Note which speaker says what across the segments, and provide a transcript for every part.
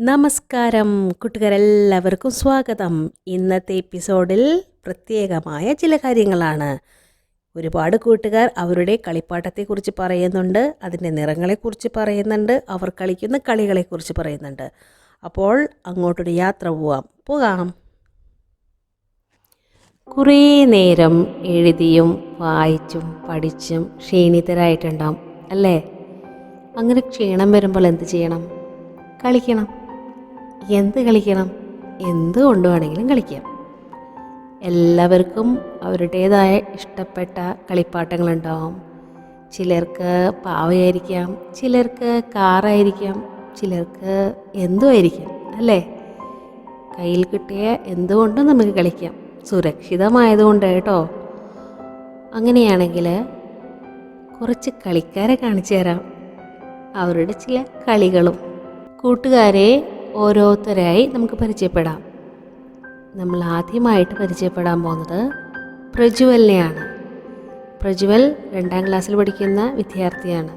Speaker 1: നമസ്കാരം. കൂട്ടുകാരെല്ലാവർക്കും സ്വാഗതം. ഇന്നത്തെ എപ്പിസോഡിൽ പ്രത്യേകമായ ചില കാര്യങ്ങളാണ്. ഒരുപാട് കൂട്ടുകാർ അവരുടെ കളിപ്പാട്ടത്തെക്കുറിച്ച് പറയുന്നുണ്ട് അതിന്റെ നിറങ്ങളെക്കുറിച്ച് പറയുന്നുണ്ട് അവർ കളിക്കുന്ന കളികളെക്കുറിച്ച് പറയുന്നുണ്ട്. അപ്പോൾ അങ്ങോട്ടൊരു യാത്ര പോവാം. പോകാം. കുറേ നേരം എഴുതിയും വായിച്ചും പഠിച്ചും ക്ഷീണിതരായിട്ടുണ്ടാവും അല്ലേ? അങ്ങനെ ക്ഷീണം വരുമ്പോൾ എന്ത് ചെയ്യണം? കളിക്കണം. എന്ത് കളിക്കണം? എന്ത് കൊണ്ടുവേണമെങ്കിലും കളിക്കാം. എല്ലാവർക്കും അവരുടേതായ ഇഷ്ടപ്പെട്ട കളിപ്പാട്ടങ്ങളുണ്ടാവും. ചിലർക്ക് പാവയായിരിക്കാം ചിലർക്ക് കാറായിരിക്കാം ചിലർക്ക് എന്തോ ആയിരിക്കാം അല്ലേ? കയ്യിൽ കിട്ടിയ എന്തുകൊണ്ടും നമുക്ക് കളിക്കാം. സുരക്ഷിതമായതുകൊണ്ട് കേട്ടോ. അങ്ങനെയാണെങ്കിൽ കുറച്ച് കളിക്കാരെ കാണിച്ചു തരാം അവരുടെ ചില കളികളും. കൂട്ടുകാരെ ഓരോരുത്തരായി നമുക്ക് പരിചയപ്പെടാം. നമ്മൾ ആദ്യമായിട്ട് പരിചയപ്പെടാൻ പോകുന്നത് പ്രജ്വലിനെയാണ്. പ്രജ്വൽ രണ്ടാം ക്ലാസ്സിൽ പഠിക്കുന്ന വിദ്യാർത്ഥിയാണ്.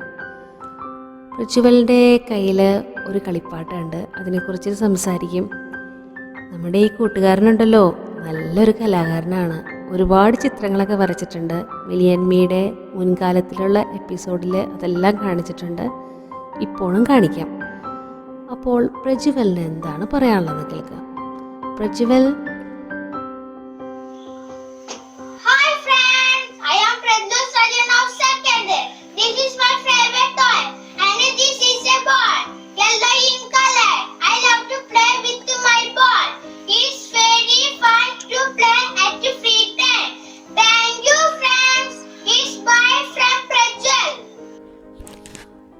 Speaker 1: പ്രജ്വലിന്റെ കയ്യിൽ ഒരു കളിപ്പാട്ടുണ്ട്. അതിനെക്കുറിച്ച് സംസാരിക്കും. നമ്മുടെ ഈ കൂട്ടുകാരനുണ്ടല്ലോ. നല്ലൊരു കലാകാരനാണ്. ഒരുപാട് ചിത്രങ്ങളൊക്കെ വരച്ചിട്ടുണ്ട്. മിലിയൻമിയുടെ മുൻകാലത്തിലുള്ള എപ്പിസോഡിൽ അതെല്ലാം കാണിച്ചിട്ടുണ്ട്. ഇപ്പോഴും കാണിക്കാം. അപ്പോൾ പ്രജ്വലിന് എന്താണ് പറയാനുള്ളത് കേൾക്കാം? പ്രജ്വൽ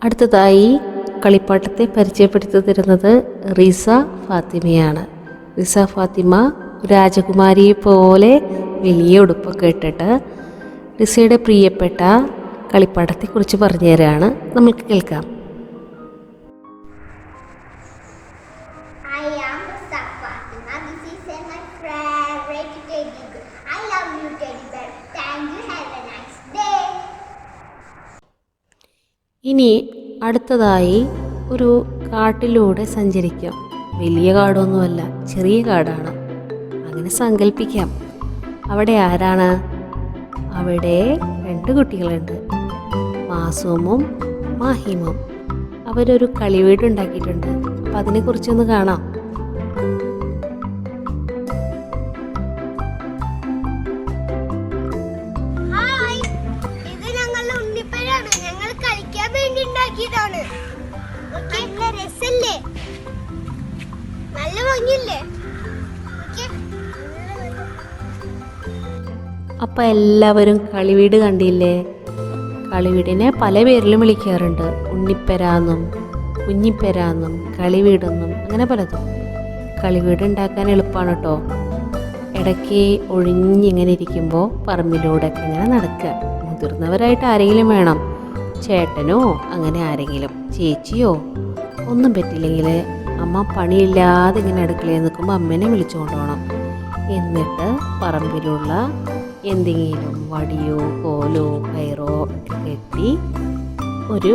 Speaker 1: അടുത്തതായി കളിപ്പാട്ടത്തെ പരിചയപ്പെടുത്തി തരുന്നത് റിസ ഫാത്തിമയാണ്. റിസ ഫാത്തിമ രാജകുമാരിയെ പോലെ വലിയ ഉടുപ്പൊക്കെ ഇട്ടിട്ട് റിസയുടെ പ്രിയപ്പെട്ട കളിപ്പാട്ടത്തെക്കുറിച്ച് പറഞ്ഞു തരാണ്. നമുക്ക് കേൾക്കാം. ഇനി അടുത്തതായി ഒരു കാട്ടിലൂടെ സഞ്ചരിക്കാം. വലിയ കാടൊന്നുമല്ല ചെറിയ കാടാണ്. അങ്ങനെ സങ്കല്പിക്കാം. അവിടെ ആരാണ്? അവിടെ രണ്ട് കുട്ടികളുണ്ട്. മാസൂമും മാഹിമും. അവരൊരു കളിവീട് ഉണ്ടാക്കിയിട്ടുണ്ട് അപ്പം അതിനെക്കുറിച്ചൊന്ന് കാണാം.
Speaker 2: അപ്പൊ
Speaker 1: അപ്പം എല്ലാവരും കളിവീട് കണ്ടില്ലേ? കളിവീടിനെ പല പേരിലും വിളിക്കാറുണ്ട്. ഉണ്ണിപ്പെരാന്നും കുഞ്ഞിപ്പെരാന്നും കളിവീടെന്നും അങ്ങനെ പലതും. കളിവീട് ഉണ്ടാക്കാൻ എളുപ്പമാണ് കേട്ടോ ഇടയ്ക്ക് ഒഴിഞ്ഞിങ്ങനെ ഇരിക്കുമ്പോൾ പറമ്പിലൂടെയൊക്കെ ഇങ്ങനെ നടക്കുക. മുതിർന്നവരായിട്ട് ആരെങ്കിലും വേണം. ചേട്ടനോ അങ്ങനെ ആരെങ്കിലും ചേച്ചിയോ ഒന്നും പറ്റില്ലെങ്കിൽ അമ്മ പണിയില്ലാതെ ഇങ്ങനെ അടുക്കളയിൽ നിൽക്കുമ്പോൾ അമ്മേനെ വിളിച്ചു കൊണ്ടുപോകണം എന്നിട്ട് പറമ്പിലുള്ള എന്തെങ്കിലും വടിയോ കോലോ കയറോ കെട്ടി ഒരു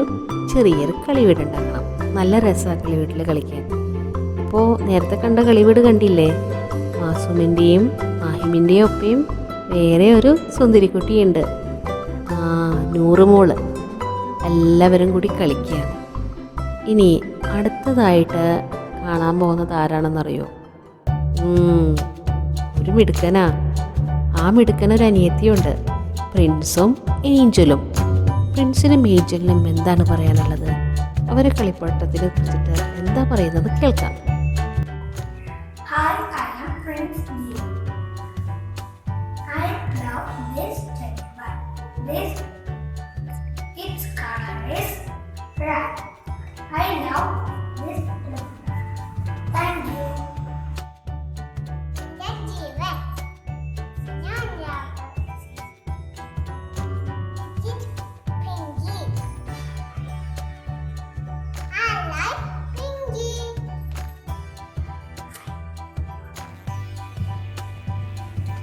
Speaker 1: ചെറിയൊരു കളിവീട് ഉണ്ടാക്കണം. നല്ല രസമാണ് കളിവീട്ടിൽ കളിക്കാൻ. ഇപ്പോൾ നേരത്തെ കണ്ട കളിവീട് കണ്ടില്ലേ? മാസൂമിന്റെയും മാഹിമിന്റെയും ഒപ്പയും വേറെ ഒരു സുന്ദരിക്കുട്ടിയുണ്ട്. നൂറുമോൾ. നൂറ് മോൾ എല്ലാവരും കൂടി കളിക്കുകയാണ്. ഇനി അടുത്തതായിട്ട് കാണാൻ പോകുന്നത് ആരാണെന്നറിയോ? ഒരു മിടുക്കനാ. ആ മിടുക്കനൊരു അനിയത്തിയുണ്ട്. പ്രിൻസും ഏഞ്ചലും. പ്രിൻസിനും ഏഞ്ചലിനും എന്താണ് പറയാനുള്ളത്? അവരെ കളിപ്പാട്ടത്തിനെ കുറിച്ചിട്ട് എന്താ പറയുന്നത് കേൾക്കാം.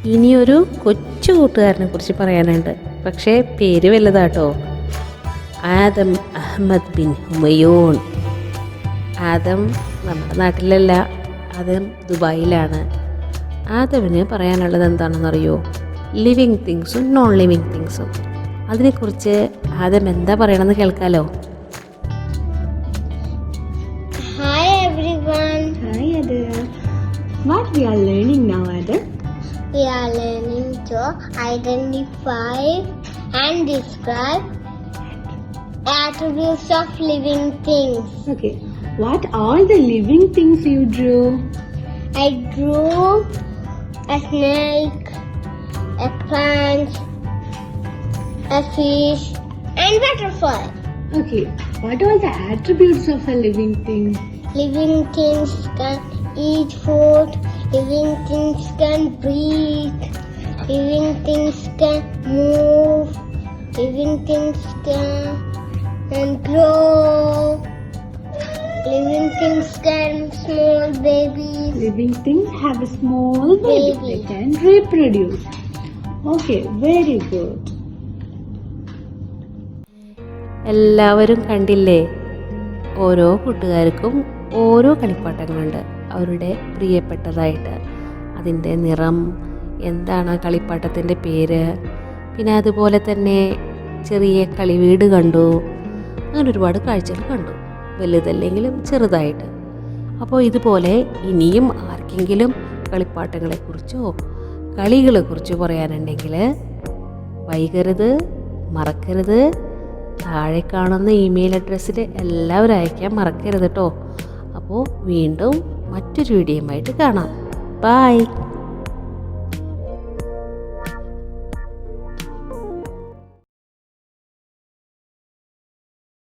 Speaker 1: ഇനിയൊരു കൊച്ചു കൂട്ടുകാരനെ കുറിച്ച് പറയാനുണ്ട്. പക്ഷേ പേര് വലുതാട്ടോ. ആദം അഹമ്മദ് ബിൻ ഹുമയൂൺ ആദം നമ്മുടെ നാട്ടിലല്ല ആദം ദുബായിലാണ്. ആദമിന് പറയാനുള്ളത് എന്താണെന്നറിയോ? ലിവിങ് തിങ്സും നോൺ ലിവിങ് തിങ്സും അതിനെക്കുറിച്ച് ആദം എന്താ പറയണമെന്ന് കേൾക്കാലോ.
Speaker 2: Hi everyone.
Speaker 3: Hi Adara. What we are learning now, Adara?
Speaker 2: We are learning to identify and describe attributes of living things.
Speaker 3: Okay. What are the living things you drew?
Speaker 2: I drew a snake, a plant, a fish, and butterfly.
Speaker 3: Okay. What are the attributes of a living thing?
Speaker 2: Living things can eat food. Living things can breathe. Living things can move. Living things can, and grow. Living things can small babies.
Speaker 3: Living things have a small baby.
Speaker 2: Baby.
Speaker 3: They can reproduce. Okay. Very good.
Speaker 1: എല്ലാവരും കണ്ടില്ലേ ഓരോ കൂട്ടുകാർക്കും ഓരോ കളിപ്പാട്ടങ്ങളുണ്ട് അവരുടെ പ്രിയപ്പെട്ടതായിട്ട്. അതിന്റെ നിറം എന്താണ് കളിപ്പാട്ടത്തിന്റെ പേര്? പിന്നെ അതുപോലെ തന്നെ ചെറിയ കളിവീട് കണ്ടു. അങ്ങനെ ഒരുപാട് കാഴ്ചകൾ കണ്ടു. വലുതല്ലെങ്കിലും ചെറുതായിട്ട്. അപ്പോൾ ഇതുപോലെ ഇനിയും ആർക്കെങ്കിലും കളിപ്പാട്ടങ്ങളെക്കുറിച്ചോ കളികളെക്കുറിച്ചോ പറയാനുണ്ടെങ്കിൽ വൈകരുത് മറക്കരുത്. താഴെ കാണുന്ന ഇമെയിൽ അഡ്രസ്സിൽ എല്ലാവരും അയക്കാൻ മറക്കരുത് കേട്ടോ. അപ്പോൾ വീണ്ടും മറ്റൊരു വീഡിയോയുമായിട്ട് കാണാം. ബായ്